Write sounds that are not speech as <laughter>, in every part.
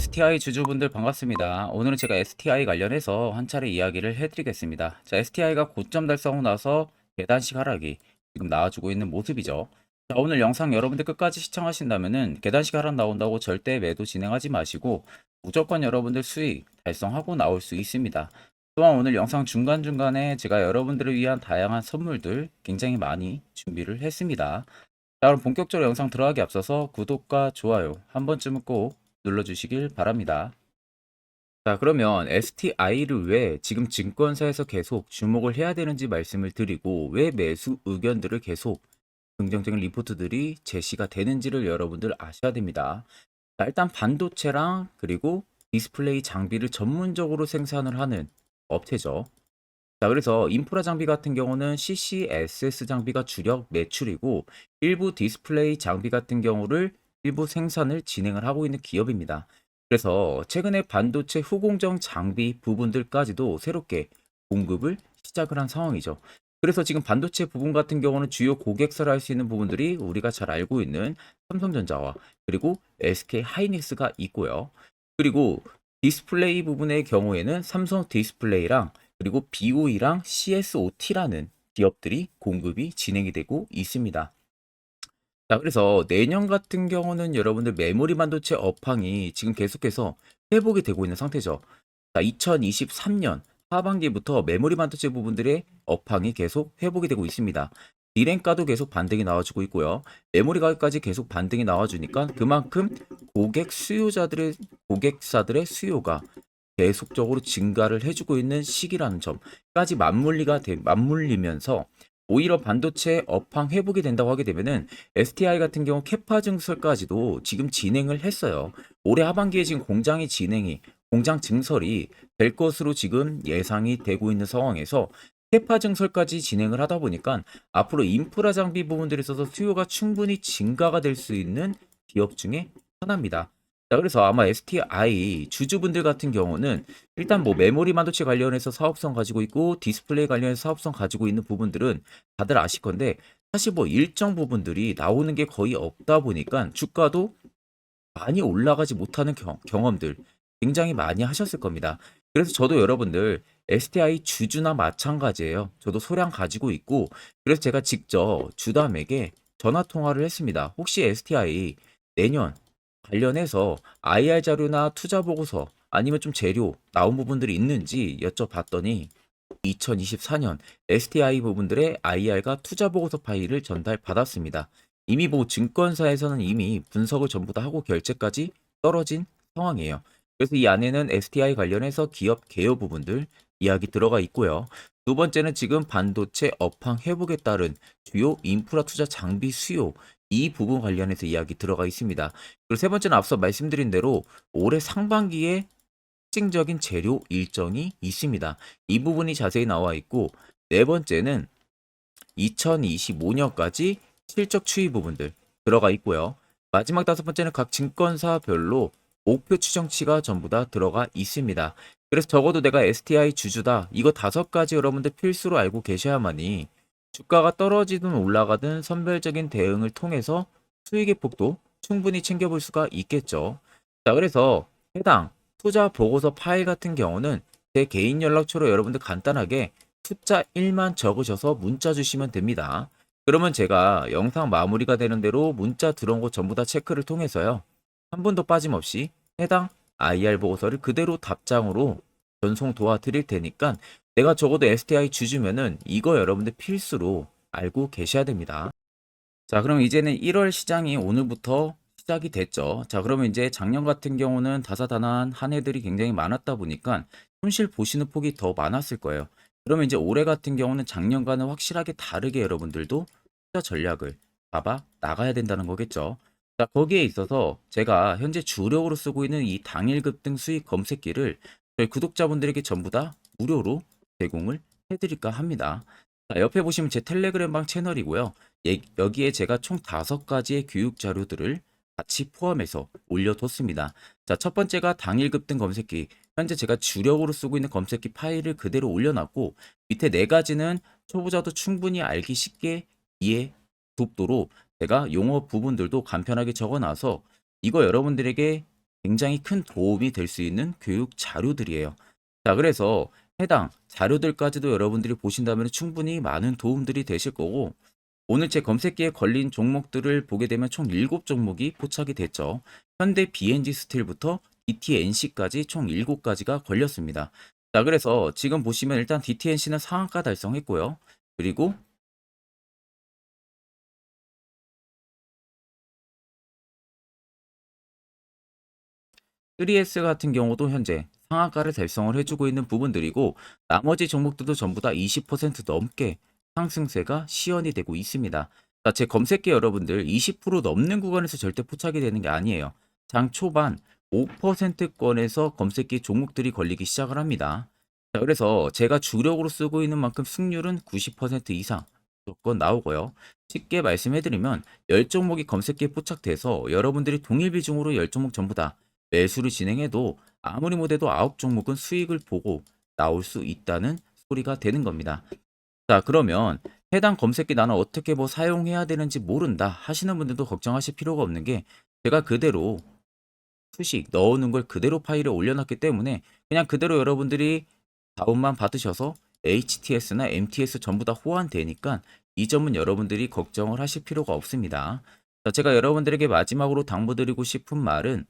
STI 주주분들 반갑습니다. 오늘은 제가 STI 관련해서 한 차례 이야기를 해드리겠습니다. 자, STI가 고점 달성하고 나서 계단식 하락이 지금 나와주고 있는 모습이죠. 자, 오늘 영상 여러분들 끝까지 시청하신다면은 계단식 하락 나온다고 절대 매도 진행하지 마시고 무조건 여러분들 수익 달성하고 나올 수 있습니다. 또한 오늘 영상 중간중간에 제가 여러분들을 위한 다양한 선물들 굉장히 많이 준비를 했습니다. 자, 그럼 본격적으로 영상 들어가기 앞서서 구독과 좋아요 한 번쯤은 꼭 눌러주시길 바랍니다. 자, 그러면 STI를 왜 지금 증권사에서 계속 주목을 해야 되는지 말씀을 드리고 왜 매수 의견들을 계속 긍정적인 리포트들이 제시가 되는지를 여러분들 아셔야 됩니다. 자, 일단 반도체랑 그리고 디스플레이 장비를 전문적으로 생산을 하는 업체죠. 자, 그래서 인프라 장비 같은 경우는 CCSS 장비가 주력 매출이고 일부 디스플레이 장비 같은 경우를 일부 생산을 진행을 하고 있는 기업입니다. 그래서 최근에 반도체 후공정 장비 부분들까지도 새롭게 공급을 시작을 한 상황이죠. 그래서 지금 반도체 부분 같은 경우는 주요 고객사를 할 수 있는 부분들이 우리가 잘 알고 있는 삼성전자와 그리고 SK 하이닉스가 있고요. 그리고 디스플레이 부분의 경우에는 삼성 디스플레이랑 그리고 BOE랑 CSOT라는 기업들이 공급이 진행이 되고 있습니다. 자, 그래서 내년 같은 경우는 여러분들 메모리 반도체 업황이 지금 계속해서 회복이 되고 있는 상태죠. 자, 2023년 하반기부터 메모리 반도체 부분들의 업황이 계속 회복이 되고 있습니다. 디램가도 계속 반등이 나와주고 있고요. 메모리 가격까지 계속 반등이 나와주니까 그만큼 고객 수요자들의 고객사들의 수요가 계속적으로 증가를 해주고 있는 시기라는 점까지 맞물리가 되, 맞물리면서 오히려 반도체 업황 회복이 된다고 하게 되면은 STI 같은 경우 캐파 증설까지도 지금 진행을 했어요. 올해 하반기에 지금 공장이 진행이 공장 증설이 될 것으로 지금 예상이 되고 있는 상황에서 캐파 증설까지 진행을 하다 보니까 앞으로 인프라 장비 부분들에 있어서 수요가 충분히 증가가 될 수 있는 기업 중에 하나입니다. 자, 그래서 아마 STI 주주분들 같은 경우는 일단 뭐 메모리 반도체 관련해서 사업성 가지고 있고 디스플레이 관련해서 사업성 가지고 있는 부분들은 다들 아실 건데 사실 뭐 일정 부분들이 나오는 게 거의 없다 보니까 주가도 많이 올라가지 못하는 경, 경험들 굉장히 많이 하셨을 겁니다. 그래서 저도 여러분들 STI 주주나 마찬가지예요. 저도 소량 가지고 있고 그래서 제가 직접 주담에게 전화 통화를 했습니다. 혹시 STI 내년 관련해서 IR 자료나 투자 보고서 아니면 좀 재료 나온 부분들이 있는지 여쭤봤더니 2024년 STI 부분들의 IR과 투자 보고서 파일을 전달 받았습니다. 이미 뭐 증권사에서는 이미 분석을 전부 다 하고 결제까지 떨어진 상황이에요. 그래서 이 안에는 STI 관련해서 기업 개요 부분들 이야기 들어가 있고요. 두 번째는 지금 반도체 업황 회복에 따른 주요 인프라 투자 장비 수요 이 부분 관련해서 이야기 들어가 있습니다. 그리고 세 번째는 앞서 말씀드린 대로 올해 상반기에 특징적인 재료 일정이 있습니다. 이 부분이 자세히 나와 있고 네 번째는 2025년까지 실적 추이 부분들 들어가 있고요. 마지막 다섯 번째는 각 증권사별로 목표 추정치가 전부 다 들어가 있습니다. 그래서 적어도 내가 STI 주주다. 이거 다섯 가지 여러분들 필수로 알고 계셔야만이 주가가 떨어지든 올라가든 선별적인 대응을 통해서 수익의 폭도 충분히 챙겨볼 수가 있겠죠. 자, 그래서 해당 투자 보고서 파일 같은 경우는 제 개인 연락처로 여러분들 간단하게 숫자 1만 적으셔서 문자 주시면 됩니다. 그러면 제가 영상 마무리가 되는 대로 문자 들어온 거 전부 다 체크를 통해서요. 한 분도 빠짐없이 해당 IR 보고서를 그대로 답장으로 전송 도와드릴 테니까 내가 적어도 STI 주주면은 이거 여러분들 필수로 알고 계셔야 됩니다. 자, 그럼 이제는 1월 시장이 오늘부터 시작이 됐죠. 자, 그러면 이제 작년 같은 경우는 다사다난 한 해들이 굉장히 많았다 보니까 손실 보시는 폭이 더 많았을 거예요. 그러면 이제 올해 같은 경우는 작년과는 확실하게 다르게 여러분들도 투자 전략을 잡아 나가야 된다는 거겠죠. 자, 거기에 있어서 제가 현재 주력으로 쓰고 있는 이 당일 급등 수익 검색기를 저희 구독자분들에게 전부 다 무료로 제공을 해드릴까 합니다. 자, 옆에 보시면 제 텔레그램방 채널이고요. 예, 여기에 제가 총 다섯 가지의 교육 자료들을 같이 포함해서 올려뒀습니다. 자, 첫 번째가 당일 급등 검색기. 현재 제가 주력으로 쓰고 있는 검색기 파일을 그대로 올려놨고, 밑에 네 가지는 초보자도 충분히 알기 쉽게 이해 돕도록 제가 용어 부분들도 간편하게 적어놔서 이거 여러분들에게 굉장히 큰 도움이 될 수 있는 교육 자료들이에요. 자, 그래서 해당 자료들까지도 여러분들이 보신다면 충분히 많은 도움들이 되실 거고, 오늘 제 검색기에 걸린 종목들을 보게 되면 총 7종목이 포착이 됐죠. 현대 BNG 스틸부터 DTNC까지 총 7가지가 걸렸습니다. 자, 그래서 지금 보시면 일단 DTNC는 상한가 달성했고요. 그리고 3S 같은 경우도 현재 상한가를 달성을 해주고 있는 부분들이고 나머지 종목들도 전부 다 20% 넘게 상승세가 시연이 되고 있습니다. 자, 제 검색기 여러분들 20% 넘는 구간에서 절대 포착이 되는 게 아니에요. 장 초반 5%권에서 검색기 종목들이 걸리기 시작을 합니다. 자, 그래서 제가 주력으로 쓰고 있는 만큼 승률은 90% 이상 무조건 나오고요. 쉽게 말씀해드리면 10종목이 검색기에 포착돼서 여러분들이 동일 비중으로 10종목 전부 다 매수를 진행해도 아무리 못해도 9종목은 수익을 보고 나올 수 있다는 소리가 되는 겁니다. 자, 그러면 해당 검색기 나는 어떻게 뭐 사용해야 되는지 모른다 하시는 분들도 걱정하실 필요가 없는 게 제가 그대로 수식 넣어놓은 걸 그대로 파일에 올려놨기 때문에 그냥 그대로 여러분들이 다운만 받으셔서 HTS나 MTS 전부 다 호환되니까 이 점은 여러분들이 걱정을 하실 필요가 없습니다. 자, 제가 여러분들에게 마지막으로 당부드리고 싶은 말은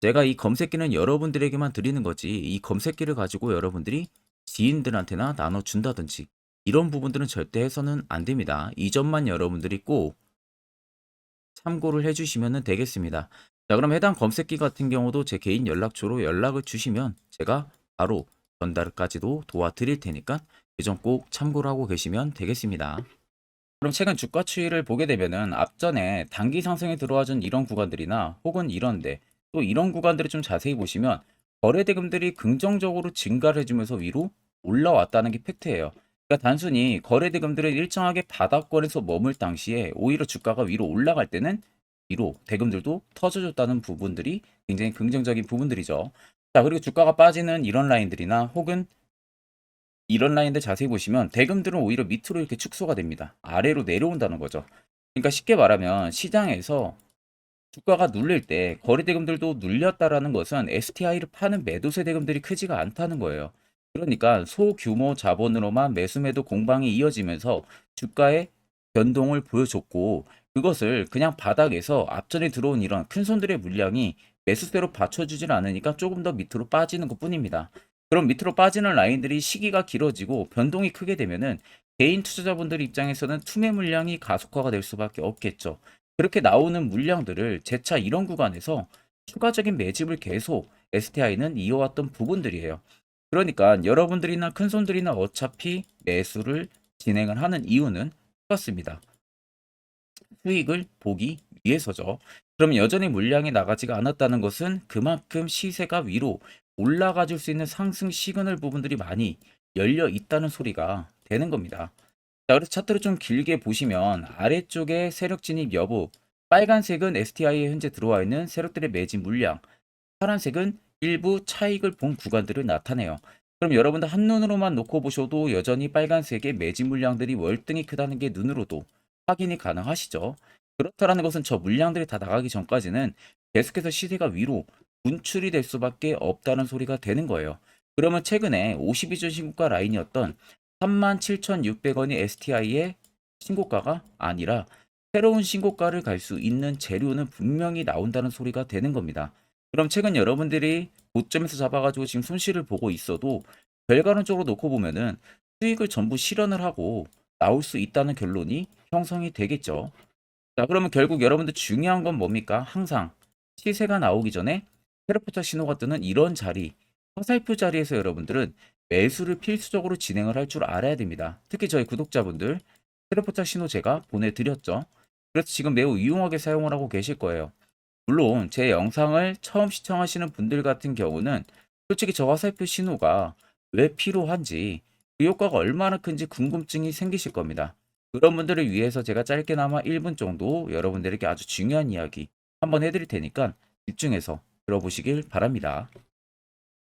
제가 이 검색기는 여러분들에게만 드리는 거지 이 검색기를 가지고 여러분들이 지인들한테나 나눠준다든지 이런 부분들은 절대 해서는 안 됩니다. 이 점만 여러분들이 꼭 참고를 해주시면 되겠습니다. 자, 그럼 해당 검색기 같은 경우도 제 개인 연락처로 연락을 주시면 제가 바로 전달까지도 도와드릴 테니까 이점꼭 참고를 하고 계시면 되겠습니다. 그럼 최근 주가 추이를 보게 되면은 앞전에 단기 상승에 들어와준 이런 구간들이나 혹은 이런데 또 이런 구간들을 좀 자세히 보시면 거래 대금들이 긍정적으로 증가를 해주면서 위로 올라왔다는 게 팩트예요. 그러니까 단순히 거래 대금들을 일정하게 바닥권에서 머물 당시에 오히려 주가가 위로 올라갈 때는 위로 대금들도 터져줬다는 부분들이 굉장히 긍정적인 부분들이죠. 자, 그리고 주가가 빠지는 이런 라인들이나 혹은 이런 라인들 자세히 보시면 대금들은 오히려 밑으로 이렇게 축소가 됩니다. 아래로 내려온다는 거죠. 그러니까 쉽게 말하면 시장에서 주가가 눌릴 때 거래 대금들도 눌렸다라는 것은 STI를 파는 매도세 대금들이 크지가 않다는 거예요. 그러니까 소규모 자본으로만 매수 매도 공방이 이어지면서 주가의 변동을 보여줬고 그것을 그냥 바닥에서 앞전에 들어온 이런 큰 손들의 물량이 매수세로 받쳐주질 않으니까 조금 더 밑으로 빠지는 것 뿐입니다. 그럼 밑으로 빠지는 라인들이 시기가 길어지고 변동이 크게 되면은 개인 투자자분들 입장에서는 투매 물량이 가속화가 될 수밖에 없겠죠. 그렇게 나오는 물량들을 재차 이런 구간에서 추가적인 매집을 계속 STI는 이어왔던 부분들이에요. 그러니까 여러분들이나 큰 손들이나 어차피 매수를 진행을 하는 이유는 똑같습니다. 수익을 보기 위해서죠. 그럼 여전히 물량이 나가지가 않았다는 것은 그만큼 시세가 위로 올라가 줄 수 있는 상승 시그널 부분들이 많이 열려 있다는 소리가 되는 겁니다. 자, 그래서 차트를 좀 길게 보시면 아래쪽에 세력 진입 여부, 빨간색은 STI에 현재 들어와 있는 세력들의 매진 물량, 파란색은 일부 차익을 본 구간들을 나타내요. 그럼 여러분들 한눈으로만 놓고 보셔도 여전히 빨간색의 매진 물량들이 월등히 크다는 게 눈으로도 확인이 가능하시죠. 그렇다라는 것은 저 물량들이 다 나가기 전까지는 계속해서 시세가 위로 분출이 될 수밖에 없다는 소리가 되는 거예요. 그러면 최근에 52주 신고가 라인이었던 37,600원이 STI의 신고가가 아니라 새로운 신고가를 갈 수 있는 재료는 분명히 나온다는 소리가 되는 겁니다. 그럼 최근 여러분들이 고점에서 잡아가지고 지금 손실을 보고 있어도 결과론적으로 놓고 보면은 수익을 전부 실현을 하고 나올 수 있다는 결론이 형성이 되겠죠. 자, 그러면 결국 여러분들 중요한 건 뭡니까? 항상 시세가 나오기 전에 테레포차 신호가 뜨는 이런 자리, 화살표 자리에서 여러분들은 매수를 필수적으로 진행을 할 줄 알아야 됩니다. 특히 저희 구독자분들 테레포차 신호 제가 보내드렸죠. 그래서 지금 매우 유용하게 사용을 하고 계실 거예요. 물론 제 영상을 처음 시청하시는 분들 같은 경우는 솔직히 저 화살표 신호가 왜 필요한지 그 효과가 얼마나 큰지 궁금증이 생기실 겁니다. 그런 분들을 위해서 제가 짧게나마 1분 정도 여러분들에게 아주 중요한 이야기 한번 해드릴 테니까 집중해서 들어보시길 바랍니다.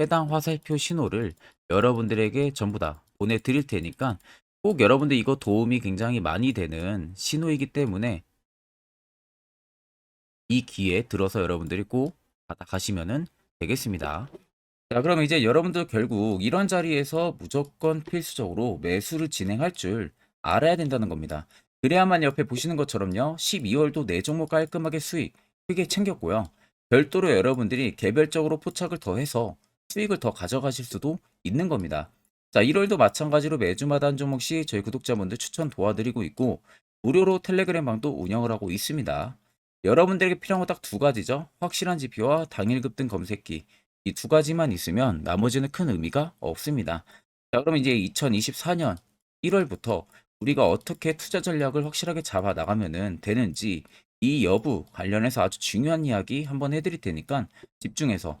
해당 화살표 신호를 여러분들에게 전부 다 보내드릴 테니까 꼭 여러분들 이거 도움이 굉장히 많이 되는 신호이기 때문에 이 기회에 들어서 여러분들이 꼭 받아가시면 되겠습니다. 자, 그럼 이제 여러분들 결국 이런 자리에서 무조건 필수적으로 매수를 진행할 줄 알아야 된다는 겁니다. 그래야만 옆에 보시는 것처럼요. 12월도 네 종목 깔끔하게 수익 크게 챙겼고요. 별도로 여러분들이 개별적으로 포착을 더해서 수익을 더 가져가실 수도 있는 겁니다. 자, 1월도 마찬가지로 매주마다 한 종목씩 저희 구독자분들 추천 도와드리고 있고 무료로 텔레그램 방도 운영을 하고 있습니다. 여러분들에게 필요한 거딱두 가지죠. 확실한 지표와 당일 급 등 검색기. 이 두 가지만 있으면 나머지는 큰 의미가 없습니다. 자, 그럼 이제 2024년 1월부터 우리가 어떻게 투자 전략을 확실하게 잡아 나가면은 되는지 이 여부 관련해서 아주 중요한 이야기 한번 해드릴 테니까 집중해서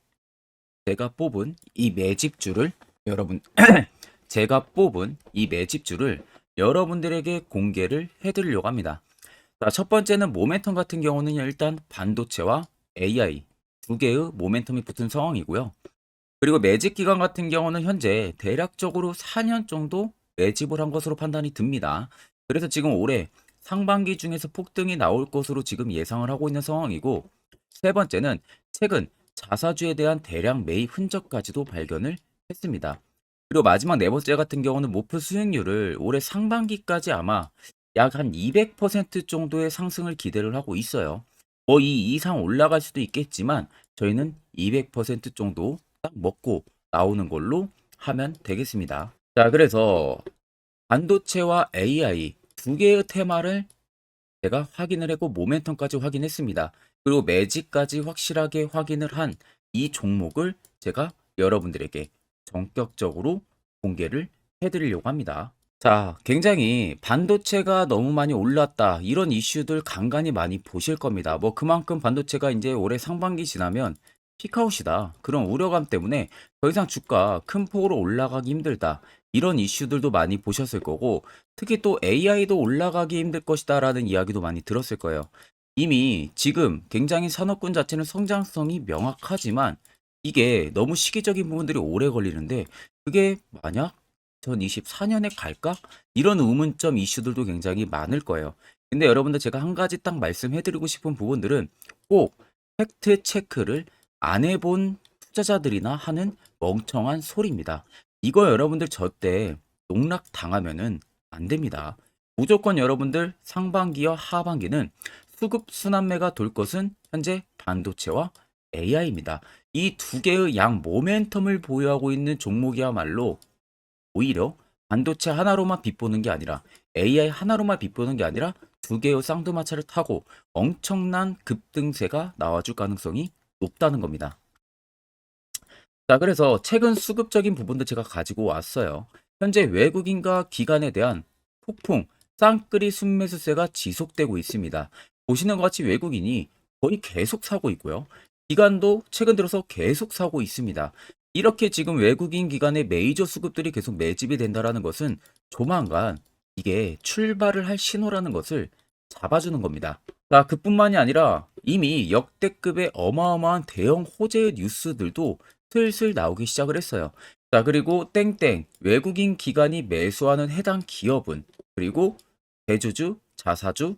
제가 뽑은 이 매집주를 여러분 <clears throat> 제가 뽑은 이 매집주를 여러분들에게 공개를 해드리려고 합니다. 자, 첫 번째는 모멘텀 같은 경우는 일단 반도체와 AI 두 개의 모멘텀이 붙은 상황이고요. 그리고 매집 기간 같은 경우는 현재 대략적으로 4년 정도 매집을 한 것으로 판단이 듭니다. 그래서 지금 올해 상반기 중에서 폭등이 나올 것으로 지금 예상을 하고 있는 상황이고 세 번째는 최근 자사주에 대한 대량 매입 흔적까지도 발견을 했습니다. 그리고 마지막 네 번째 같은 경우는 목표 수익률을 올해 상반기까지 아마 약 한 200% 정도의 상승을 기대를 하고 있어요. 뭐 이 이상 올라갈 수도 있겠지만 저희는 200% 정도 딱 먹고 나오는 걸로 하면 되겠습니다. 자, 그래서 반도체와 AI 두 개의 테마를 제가 확인을 했고 모멘텀까지 확인했습니다. 그리고 매직까지 확실하게 확인을 한 이 종목을 제가 여러분들에게 전격적으로 공개를 해드리려고 합니다. 자, 굉장히 반도체가 너무 많이 올랐다. 이런 이슈들 간간히 많이 보실 겁니다. 뭐 그만큼 반도체가 이제 올해 상반기 지나면 피카웃이다. 그런 우려감 때문에 더 이상 주가 큰 폭으로 올라가기 힘들다. 이런 이슈들도 많이 보셨을 거고, 특히 또 AI도 올라가기 힘들 것이다 라는 이야기도 많이 들었을 거예요. 이미 지금 굉장히 산업군 자체는 성장성이 명확하지만 이게 너무 시기적인 부분들이 오래 걸리는데 그게 만약 2024년에 갈까? 이런 의문점 이슈들도 굉장히 많을 거예요. 근데 여러분들 제가 한 가지 딱 말씀해드리고 싶은 부분들은 꼭 팩트 체크를 안 해본 투자자들이나 하는 멍청한 소리입니다. 이거 여러분들 저 때 농락 당하면은 안 됩니다. 무조건 여러분들 상반기와 하반기는 수급 순환매가 돌 것은 현재 반도체와 AI입니다. 이 두 개의 양 모멘텀을 보유하고 있는 종목이야말로 오히려 반도체 하나로만 빗보는 게 아니라 AI 하나로만 빗보는 게 아니라 두 개의 쌍두마차를 타고 엄청난 급등세가 나와줄 가능성이 높다는 겁니다. 자, 그래서 최근 수급적인 부분도 제가 가지고 왔어요. 현재 외국인과 기관에 대한 폭풍, 쌍끌이 순매수세가 지속되고 있습니다. 보시는 것 같이 외국인이 거의 계속 사고 있고요. 기관도 최근 들어서 계속 사고 있습니다. 이렇게 지금 외국인 기관의 메이저 수급들이 계속 매집이 된다라는 것은 조만간 이게 출발을 할 신호라는 것을 잡아주는 겁니다. 자, 그뿐만이 아니라 이미 역대급의 어마어마한 대형 호재의 뉴스들도 슬슬 나오기 시작을 했어요. 자, 그리고 땡땡 외국인 기관이 매수하는 해당 기업은 그리고 대주주, 자사주,